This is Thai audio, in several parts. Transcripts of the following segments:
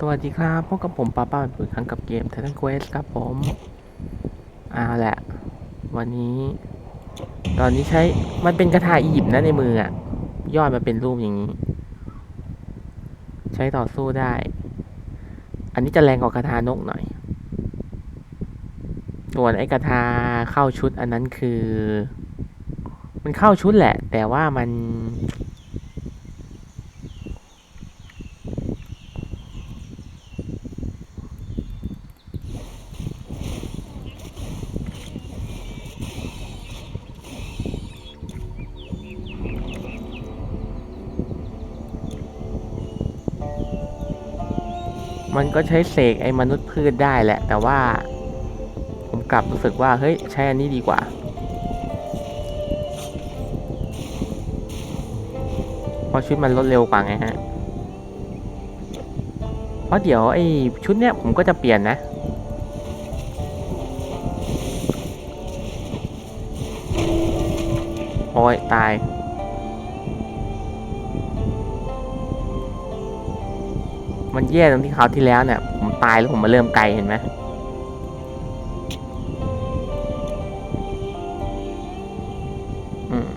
สวัสดีครับพบกับผมป้าป้าเป็นครั้งกับเกม Titan Quest ครับผม เอาแหละ วันนี้ ตอนนี้ใช้มันเป็นกระถาอียิปต์นะในมืออะยอดมันเป็นรูปอย่างนี้ ใช้ต่อสู้ได้ อันนี้จะแรงกว่ากระทานกหน่อย ส่วนไอ้กระทาเข้าชุดอันนั้นคือ มันเข้าชุดแหละ แต่ว่ามัน มันก็ใช้เสกไอ้มนุษย์พืชได้แหละ แต่ว่า ผมกลับรู้สึกว่า เฮ้ย ใช้อันนี้ดีกว่า เพราะชุดมันลดเร็วกว่าไงฮะ เพราะเดี๋ยวไอ้ชุดเนี้ยผมก็จะเปลี่ยนนะโอ้ยตาย แย่ตรงที่คราวที่แล้วเนี่ย ผมตายแล้วผมมาเริ่มไกลเห็นไหมอืม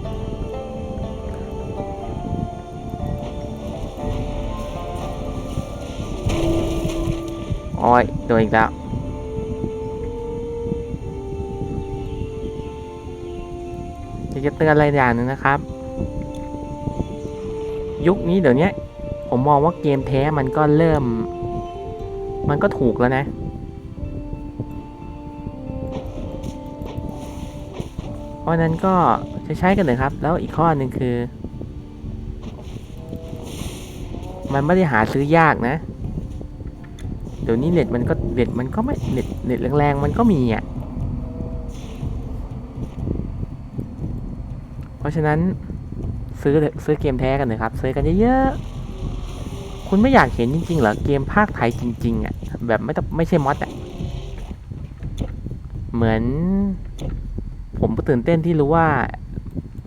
โอ้ยโดนอีกแล้วจะเตือนอะไรอย่างหนึ่งนะครับ ยุคนี้เดี๋ยวนี้ ผมมองว่าเกมแท้มันก็เริ่ม มันก็ถูกแล้วนะ เพราะนั้นก็ใช้ใช้กันเลยครับ แล้วอีกข้อหนึ่งคือ มันไม่ได้หาซื้อยากนะ เดี๋ยวนี้เน็ตมันก็เน็ตมันก็ไม่เน็ตเน็ตแรงๆมันก็มีอะ เพราะฉะนั้นซื้อซื้อเกมแท้กันเลยครับ ซื้อกันเยอะๆ คุณไม่อยากเห็นจริงๆเหรอเกมภาคไทยจริงๆอะแบบไม่ต้องไม่ใช่มอดอะเหมือน ผมก็ตื่นเต้นที่รู้ว่า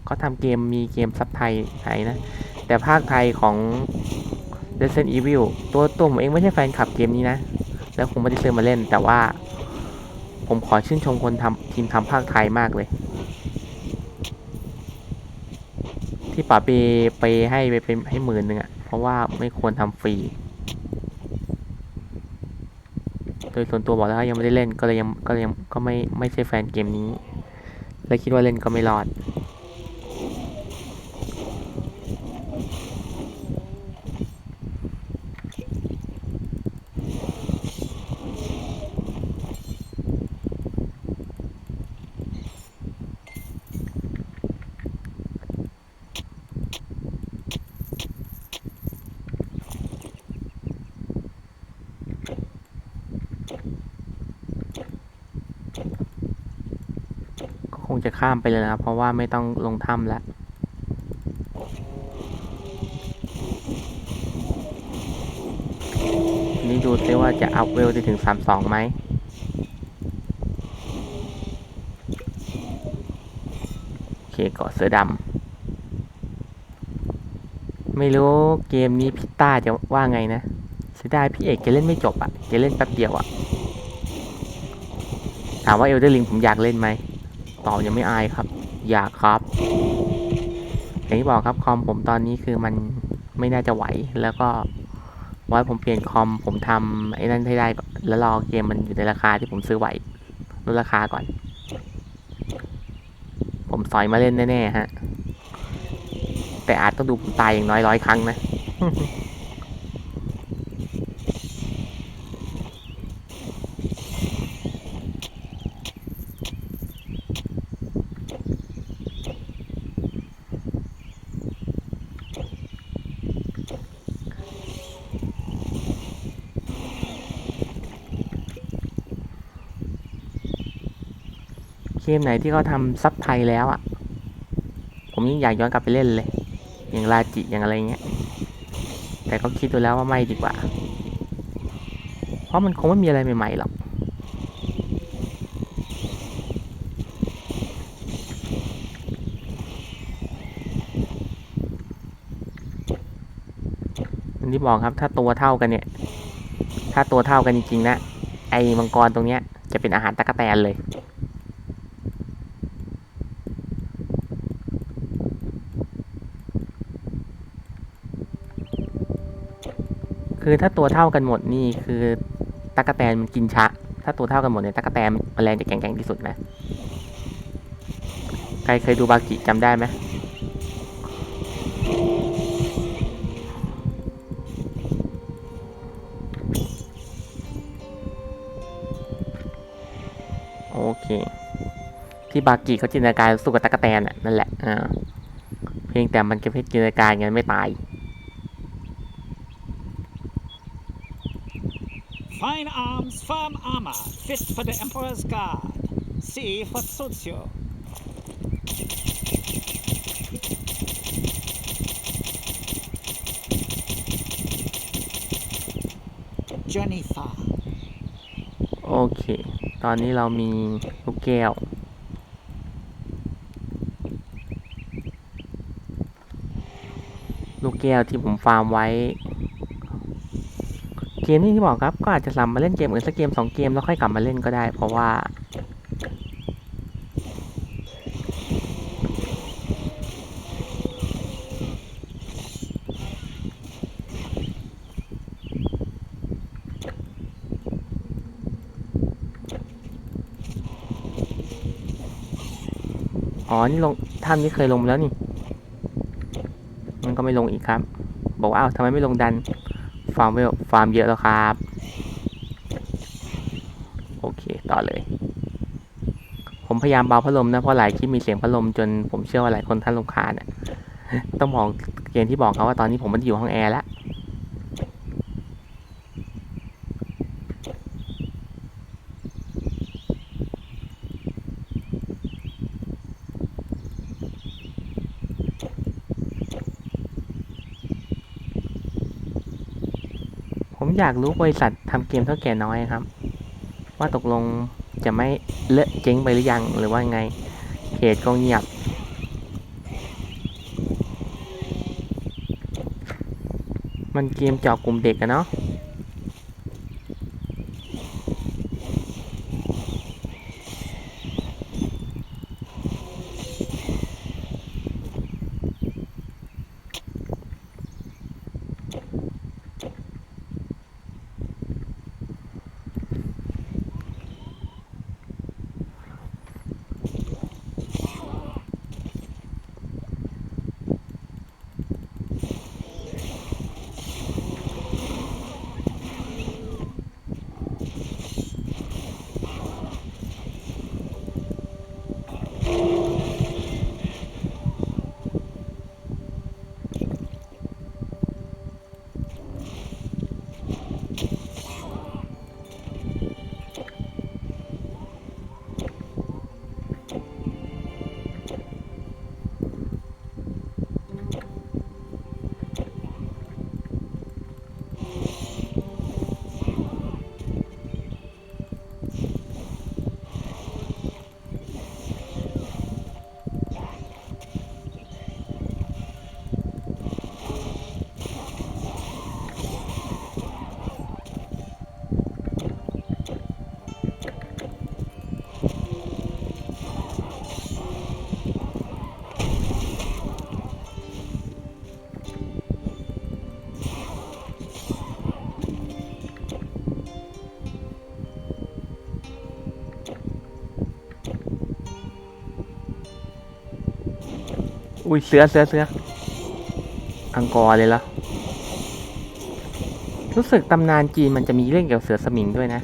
เขาทำเกมมีเกมซับไทยไทยนะ แต่ภาคไทยของ Resident Evil ตัวตัวผมเองไม่ใช่แฟนคลับเกมนี้นะ แล้วคงไม่ได้ซื้อมาเล่น แต่ว่า ผมขอชื่นชมคนทำทีมทำภาคไทยมากเลย ที่ป๋าเปไปให้ไปเป็นให้หมื่นหนึ่งอะ ราะว่าไม่ควรทำฟรี โดยส่วนตัวบอกแล้วว่ายังไม่ได้เล่นก็เลยยังก็เลยยังก็ไม่ไม่ใช่แฟนเกมนี้ และคิดว่าเล่นก็ไม่รอดามไปเลยนะครับ เพราะว่าไม่ต้องลงถ้ำแล้วนี้ดูซิว่าจะอัพเวลได้ถึง 32ไหมโอเคเกาะเสือดำไม่รู้เกมนี้พิต้าจะว่าไงนะเสียดายพี่เอกแกเล่นไม่จบอะ่ะแกเล่นแป๊บเดียวอะ่ะ ถามว่าเอลเดอร์ลิงผมอยากเล่นไหม ตอยังไม่อายครับ อยากครับ อย่างที่บอกครับคอมผมตอนนี้คือมันไม่น่าจะไหว แล้วก็ไว้ผมเปลี่ยนคอมผมทำไอ้นั่นให้ได้แล้วรอเกมมันอยู่ในราคาที่ผมซื้อไหวลดราคาก่อน ผมสอยมาเล่นแน่ๆฮะ แต่อาจต้องดูผมตายอย่างน้อยร้อยครั้งนะ เกมไหนที่เขาทำซับไทยแล้วอะ ผมยิ่งอยากย้อนกลับไปเล่นเลย อย่างลาจิอย่างอะไรเงี้ย แต่ก็คิดดูแล้วว่าไม่ดีกว่า เพราะมันคงไม่มีอะไรใหม่ๆหรอกอย่างที่บอกครับ ถ้าตัวเท่ากันเนี่ย ถ้าตัวเท่ากันจริงๆนะไอ้มังกรตรงเนี้ยจะเป็นอาหารตะกะแตนเลย คือถ้าตัวเท่ากันหมดนี่คือตะกะแตนมันกินชะ ถ้าตัวเท่ากันหมดเนี่ยตะกะแตนแมลงจะแข็งๆที่สุดนะ ใครเคยดูบากิจำได้ไหมโอเค ที่บากิเขาจินตนาการสู้กับตะกะแตนน่ะนั่นแหละอ่าเพียงแต่มันแค่จินตนาการงั้นไม่ตาย Fine arms, firm armor, fist for the Emperor's Guard. See what suits you. Journey far. โอเค ตอนนี้เรามีลูกแก้ว ลูกแก้วที่ผมฟาร์มไว้ เกมนี้ที่บอกครับก็อาจจะสัมมาเล่นเกมอื่นสักเกมสองเกมแล้วค่อยกลับมาเล่นก็ได้ เพราะว่า อ๋อ นี่ลงท่านนี้เคยลงแล้วนี่ มันก็ไม่ลงอีกครับ บอกว่าอ้าวทำไมไม่ลงดัน ฟาร์มเวลฟาร์มเยอะแล้วครับ โอเค ต่อเลย ผมพยายามเบาพัดลมนะ เพราะหลายคลิปมีเสียงพัดลมจนผมเชื่อว่าหลายคนท่านลำคาญอ่ยต้องบอกเกณฑ์ที่บอกเขาว่าตอนนี้ผมไมันอยู่ห้องแอร์แล้ว อยากรู้บริษัททำเกมเท่าแก่น้อยครับ ว่าตกลงจะไม่เลอะเจ๊งไปหรือยังหรือว่าไงเพจก็เงียบ มันเกมเจาะกลุ่มเด็กอะเนาะ อุ้ยเสือเสือเสืออังกอร์เลยละรู้สึกตำนานจีนมันจะมีเรื่องเกี่ยวกับเสือสมิงด้วยนะ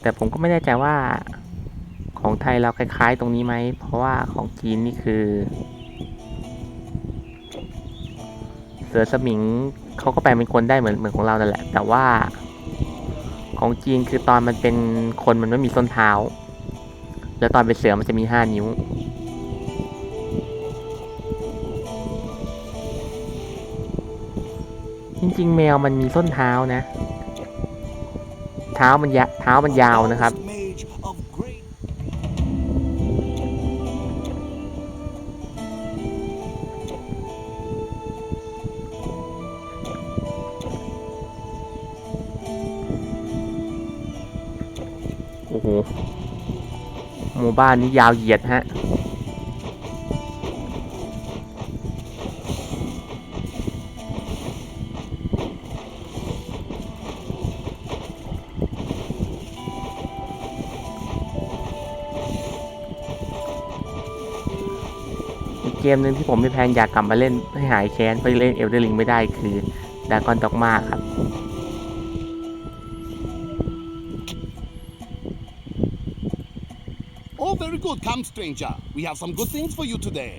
แต่ผมก็ไม่แน่ใจว่าของไทยเราคล้ายๆตรงนี้ไหม เพราะว่าของจีนนี่คือ เสือสมิงเขาก็แปลเป็นคนได้เหมือนเหมือนของเรานั่นแหละ แต่ว่าของจีนคือตอนมันเป็นคนมันไม่มีส้นเท้า แล้วตอนเป็นเสือมันจะมีห้านิ้ว จริงๆ แมวมันมีส้นเท้านะ เท้ามันยะเท้ามันยาวนะครับ โอ้โห หมู่บ้านนี้ยาวเหยียดฮะ เกมหนึ่งที่ผมมีแพลนอยากกลับมาเล่นให้หายแค้นไปเล่นเอลเดอร์ลิงไม่ได้คือดากอนดอกมาครับ Oh, very good. Come, stranger. We have some good things for you today.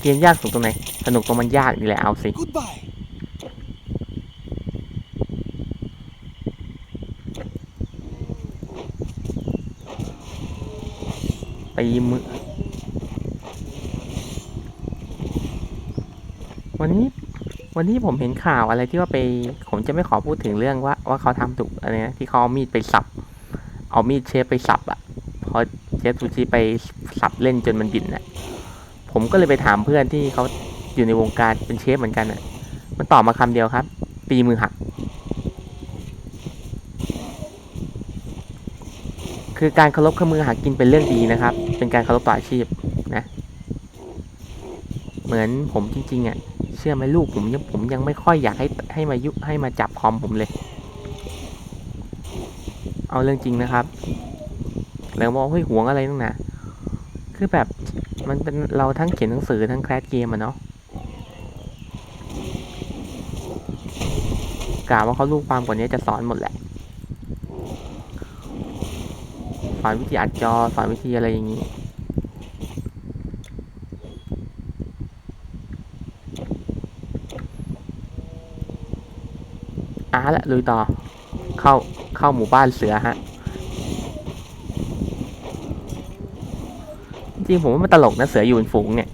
เกมยากสุดตรงไหน สนุกตรงมันยากนี่แหละเอาสิ Goodbye. ตีมือ วันนี้ วันนี้ผมเห็นข่าวอะไรที่ว่าไป ผมจะไม่ขอพูดถึงเรื่องว่า ว่าเขาทำถูกอะไรนะที่เขาเอามีดไปสับ เอามีดเชฟไปสับอะเพราะเชฟซูชิไปสับเล่นจนมันบินอะผมก็เลยไปถามเพื่อนที่เขาอยู่ในวงการเป็นเชฟเหมือนกันอะมันตอบมาคำเดียวครับ ตีมือหักคือการเคารพเครื่องมือหากินเป็นเรื่องดีนะครับ เป็นการเคารพต่ออาชีพนะ เหมือนผมจริงๆอะ เชื่อไหมลูกผมยังผมยังไม่ค่อยอยากให้ให้มายุให้มาจับคอมผมเลย เอาเรื่องจริงนะครับ แล้วมองเฮ้ยหวงอะไรนั่งนะคือแบบมันเป็นเราทั้งเขียนหนังสือทั้งแคสเกมอะเนาะกล่าวว่าเขาลูกความกว่านี้จะสอนหมดแหละ ส อนวิธีอัดจอสอนวิธีอะไรอย่างนี้ อะละลุยต่อ เข้าเข้าหมู่บ้านเสือฮะ จริงผมว่ามันตลกนะเสืออยู่เป็นฝูงเนี่ย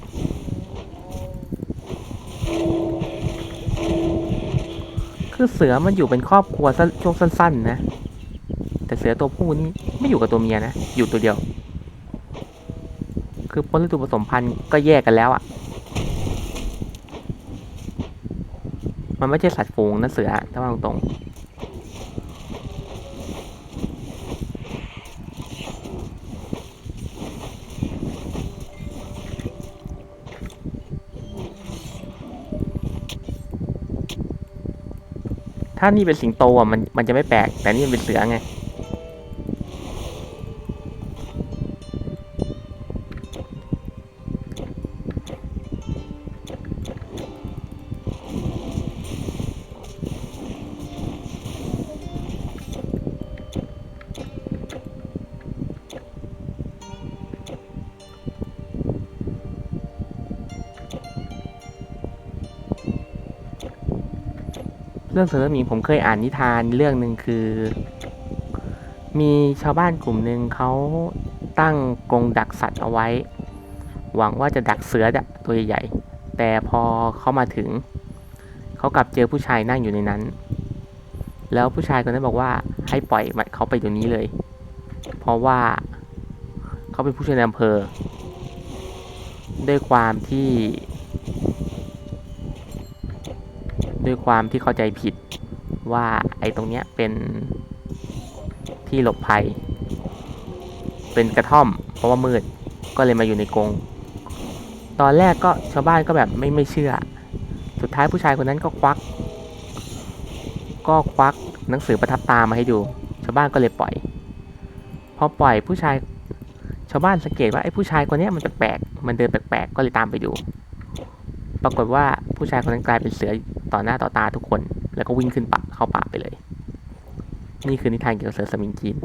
คือเสือมันอยู่เป็นครอบครัวช่วงสั้น ๆ นะ แต่เสือตัวผู้นี่ไม่อยู่กับตัวเมียนะ อยู่ตัวเดียว คือพ้นฤดูผสมพันธุ์ก็แยกกันแล้วอะ่ะ มันไม่ใช่สัตว์ฝูงนะเสือถ้าว่าตรงถ้านี่เป็นสิงโตอะมันมันจะไม่แปลก แต่นี่เป็นเสือไง รื่องเสือหมีผมเคยอ่านนิทานเรื่องหนึ่งคือ มีชาวบ้านกลุ่มหนึ่งเขาตั้งกรงดักสัตว์เอาไว้ หวังว่าจะดักเสือตัวใหญ่ๆแต่พอเขามาถึง เขากลับเจอผู้ชายนั่งอยู่ในนั้น แล้วผู้ชายคนนั้นบอกว่าให้ปล่อยมันเขาไปเดี๋ยวนี้เลย เพราะว่าเขาเป็นผู้ช่วยในอำเภอด้วยความที่ ด้วยความที่เข้าใจผิดว่าไอ้ตรงเนี้ยเป็นที่หลบภัย เป็นกระท่อม เพราะว่ามืดก็เลยมาอยู่ในกรงตอนแรกก็ชาวบ้านก็แบบไม่ไม่เชื่อ สุดท้ายผู้ชายคนนั้นก็ควัก ก็ควักหนังสือประทับตามาให้ดู ชาวบ้านก็เลยปล่อย พอปล่อยผู้ชายชาวบ้านสังเกตว่าไอ้ผู้ชายคนนี้มันแปลก มันเดินแปลกๆ ก็เลยตามไปดู ปรากฏว่าผู้ชายคนนั้นกลายเป็นเสือ ต่อหน้าต่อตาทุกคน แล้วก็วิ่งขึ้นป่าเข้าป่าไปเลย นี่คือนิทานเกี่ยวกับเสือสมิงจีน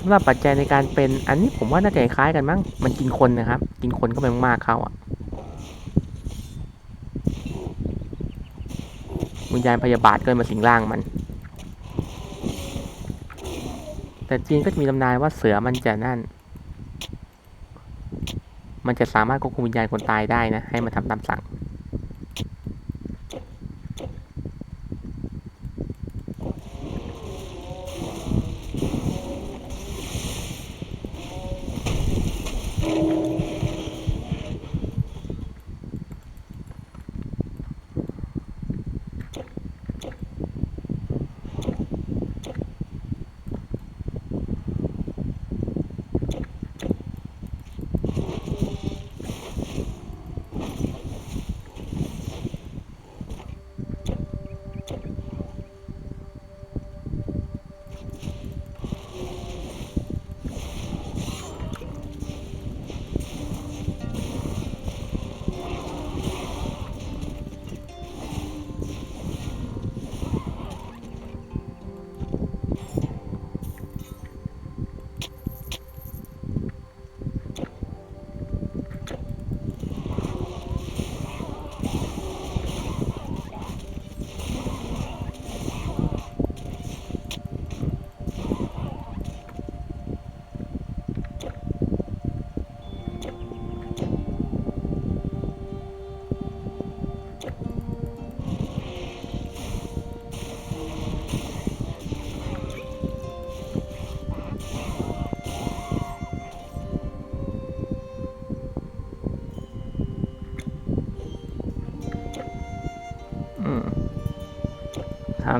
สำหรับปัจจัยในการเป็นอันนี้ผมว่าน่าจะคล้ายกันมั้ง มันกินคนนะครับ กินคนก็ไปมากๆเข้าอะวิญญาณพยาบาทก็มาสิงร่างมัน แต่จีนก็จะมีตำนานว่าเสือมันจะนั่น มันจะสามารถควบคุมวิญญาณคนตายได้นะ ให้มันทำตามสั่ง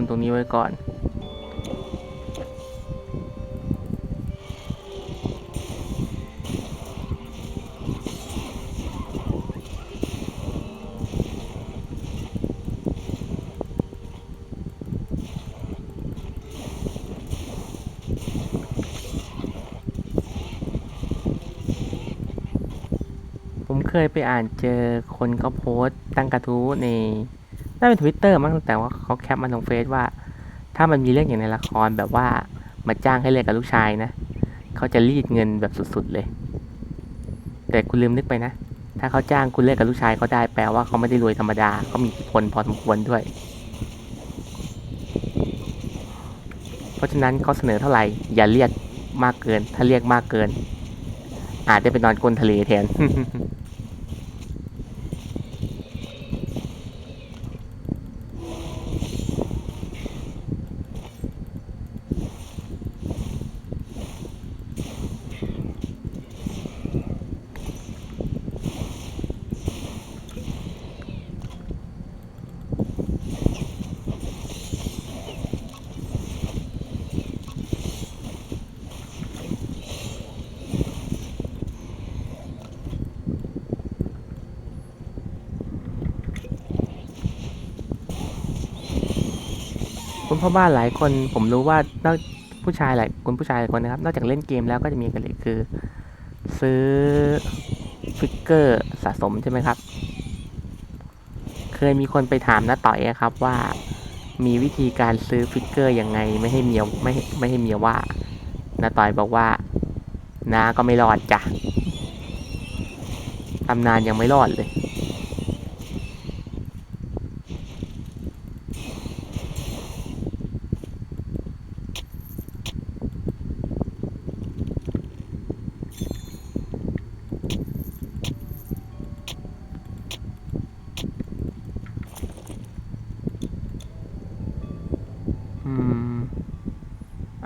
ตรงนี้ไว้ก่อน ผมเคยไปอ่านเจอคนเขาโพสต์ตั้งกระทู้ใน น่าเป็นทวิตเตอร์มั้งแต่ว่าเขาแคปมาลงเฟซว่า ถ้ามันมีเรื่องอย่างในละครแบบว่ามาจ้างให้เล่นกับลูกชายนะเขาจะรีดเงินแบบสุดๆเลย แต่คุณลืมนึกไปนะ ถ้าเขาจ้างคุณเล่นกับลูกชายเขาได้แปลว่าเขาไม่ได้รวยธรรมดาเขามีอิทธิพลพอสมควรด้วย เพราะฉะนั้นเขาเสนอเท่าไหร่อย่าเรียกมากเกิน ถ้าเรียกมากเกิน อาจจะไปนอนก้นทะเลแทน คุณพ่อบ้านหลายคนผมรู้ว่านอกผู้ชายหลายคุณผู้ชายหลายคนนะครับ นอกจากเล่นเกมแล้วก็จะมีกันเลยคือ ซื้อฟิกเกอร์สะสมใช่ไหมครับ เคยมีคนไปถามน้าต่อยครับว่า มีวิธีการซื้อฟิกเกอร์ยังไงไม่ให้เมียไม่ไม่ให้เมียว่าน้าต่อยบอกว่าน้าก็ไม่รอดจ้ะตำนานยังไม่รอดเลย อืม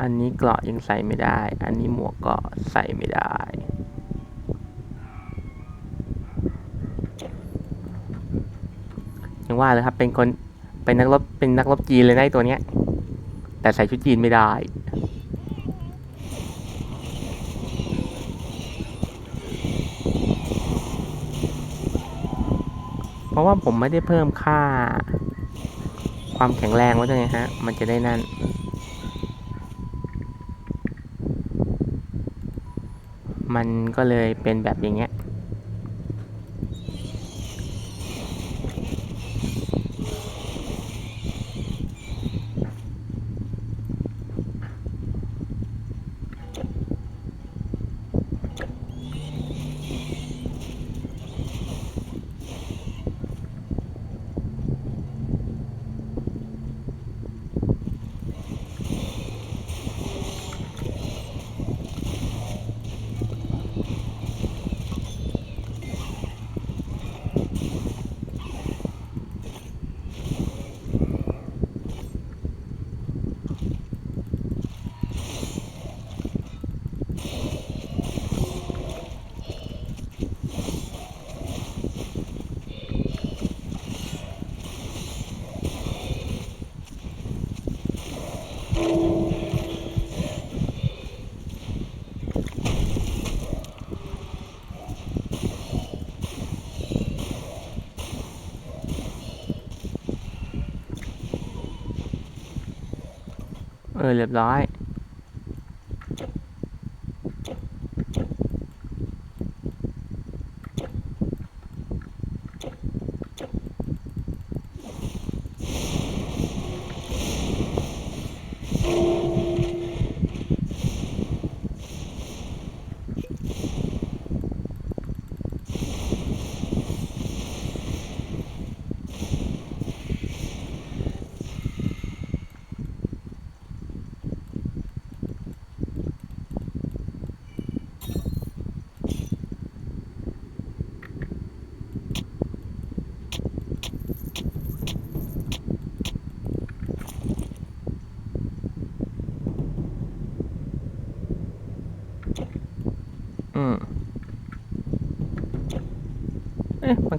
อันนี้เกราะยังใส่ไม่ได้ อันนี้หมวกก็ใส่ไม่ได้ยังว่าเลยครับ เป็นคนเป็นนักรบเป็นนักรบจีนเลยนะตัวเนี้ย แต่ใส่ชุดจีนไม่ได้เพราะว่าผมไม่ได้เพิ่มค่า ความแข็งแรงไว้ด้วยไงฮะ มันจะได้นั่น มันก็เลยเป็นแบบอย่างเงี้ย ออเรียบร้อย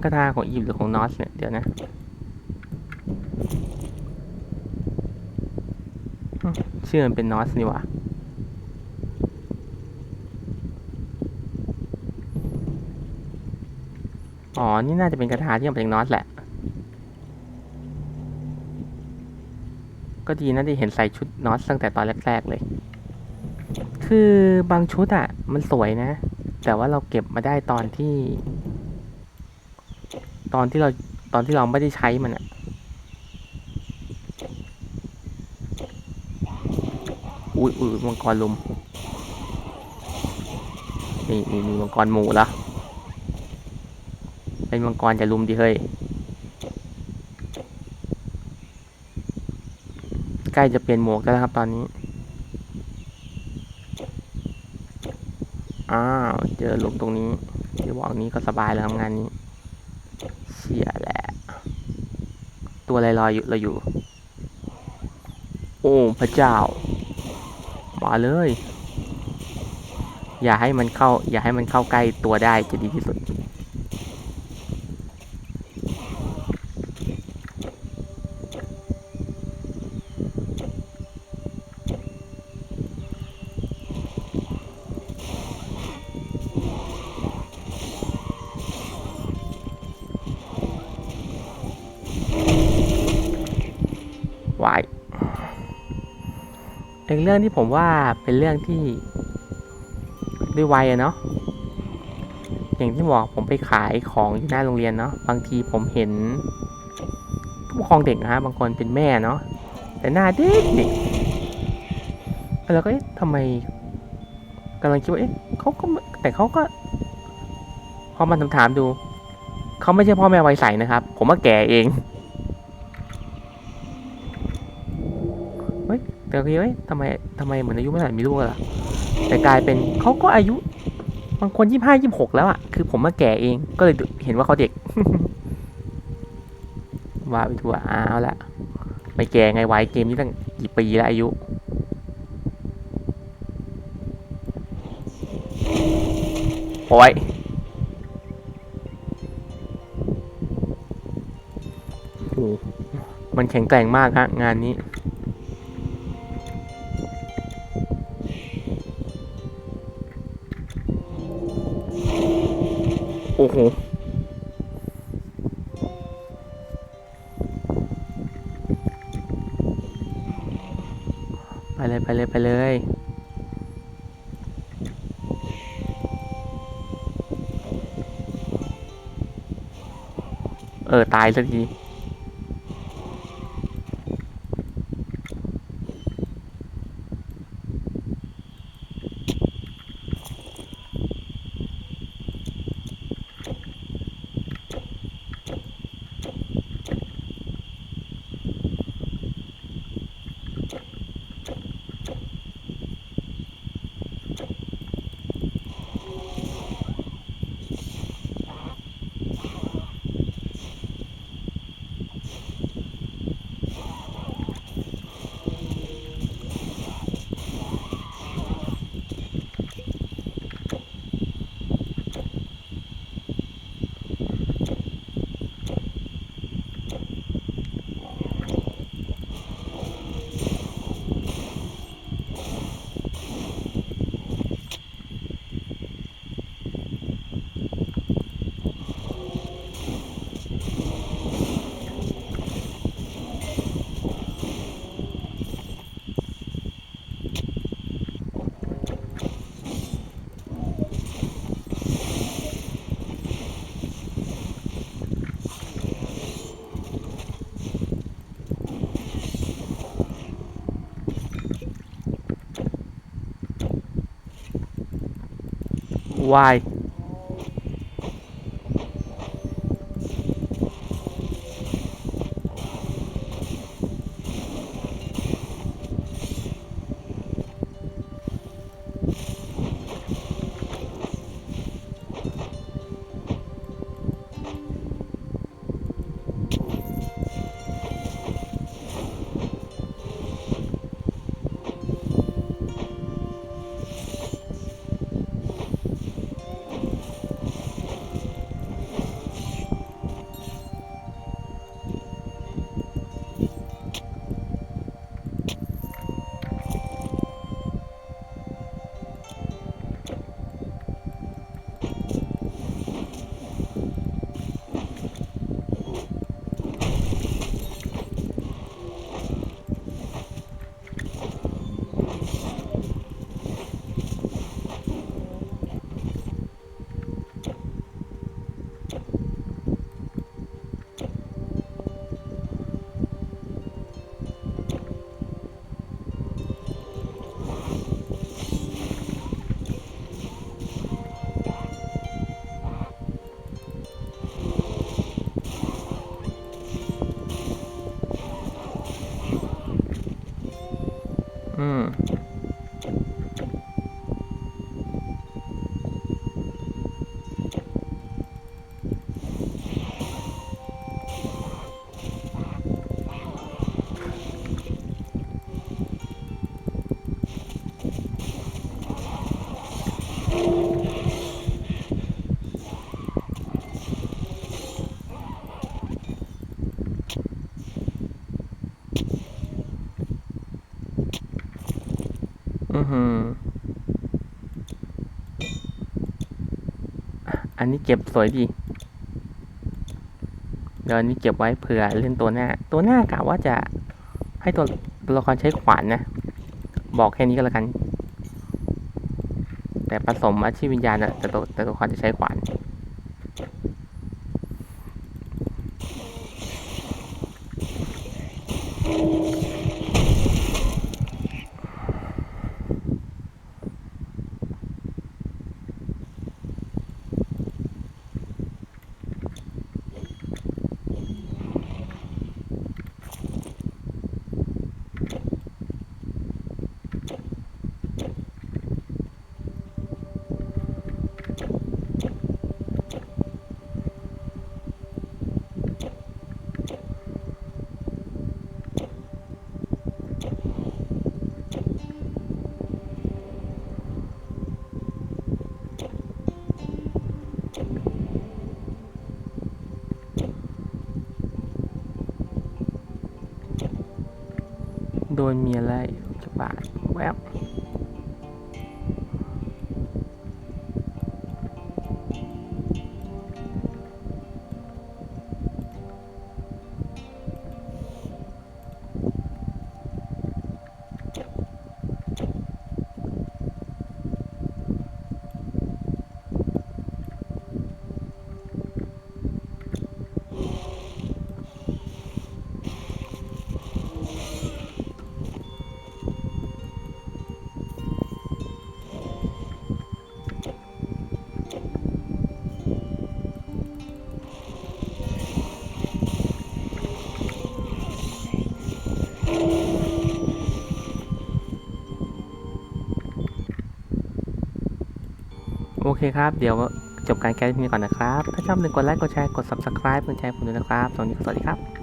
กระทาของอียิปต์หรือของนอสเนี่ยเดี๋ยวนะชื่อมันเป็นนอสนี่ว่าอ๋อ นี่น่าจะเป็นกระทาที่มาจากนอสแหละ ก็ดีนะที่เห็นใส่ชุดนอสตั้งแต่ตอนแรก ๆ เลย คือบางชุดอะมันสวยนะ แต่ว่าเราเก็บมาได้ตอนที่ ตอนที่เราตอนที่เราไม่ได้ใช้มันอะอุ้ยอุ้ยมังกรลุม นี่นี่มีมังกรหมูล้วเป็นมังกรจะลุมดิเฮ้ย ใกล้จะเปลี่ยนหมวกแล้วครับตอนนี้ อ้าว เจอหลุมตรงนี้ที่บอกนี้ก็สบายแล้วทำงานนี้ เชี่ยแหละ ตัวลอยลอยอยู่เราอยู่ โอ้พระเจ้า มาเลย อย่าให้มันเข้า อย่าให้มันเข้าใกล้ตัวได้จะดีที่สุด เป็นเรื่องที่ผมว่าเป็นเรื่องที่ด้วยวัยอะเนาะอย่างที่บอกผมไปขายของอยู่หน้าโรงเรียนเนาะบางทีผมเห็นผู้ปกครองเด็กนะฮะบางคนเป็นแม่เนาะแต่หน้าเด็กเด็กแล้วก็เอ๊ะทำไมกำลังคิดว่าเอ๊ะเขาก็แต่เขาก็พอมาถามดูเขาไม่ใช่พ่อแม่วัยใสนะครับ ผมว่าแก่เอง แต่ก็คิดว่าเอ๊ะทำไมทำไมเหมือนอายุไม่เท่าไหร่มีลูกแล้วล่ะแต่กลายเป็นเขาก็อายุบางคนยี่ห้ายี่หกแล้วอะคือผมมาแก่เองก็เลยเห็นว่าเขาเด็กว่าไปทัวอ้าวละไม่แก่ไงไว้เกมนี้ตั้งกี่ปีแล้วอายุโอ้ยโอ้มันแข็งแกร่งมากฮะงานนี้ อ้โหไปเลยไปเลยไปเลยเออ ตายสักที วา อันนี้เก็บสวยดี เดี๋ยวอันนี้เก็บไว้เผื่อเล่นตัวหน้า ตัวหน้ากะว่าจะให้ตัวตัวละครใช้ขวานนะ บอกแค่นี้ก็แล้วกัน แต่ผสมอาชีพวิญญาณนะแต่ตัวแต่ตัวละครจะใช้ขวาน มีอะไร คครับ เดี๋ยวจบการแก้ที่นี่ก่อนนะครับ ถ้าชอบอย่าลืมกดไลค์ กดแชร์ กด subscribe เพื่อแชร์ผมด้วยนะครับสวัสดีครับ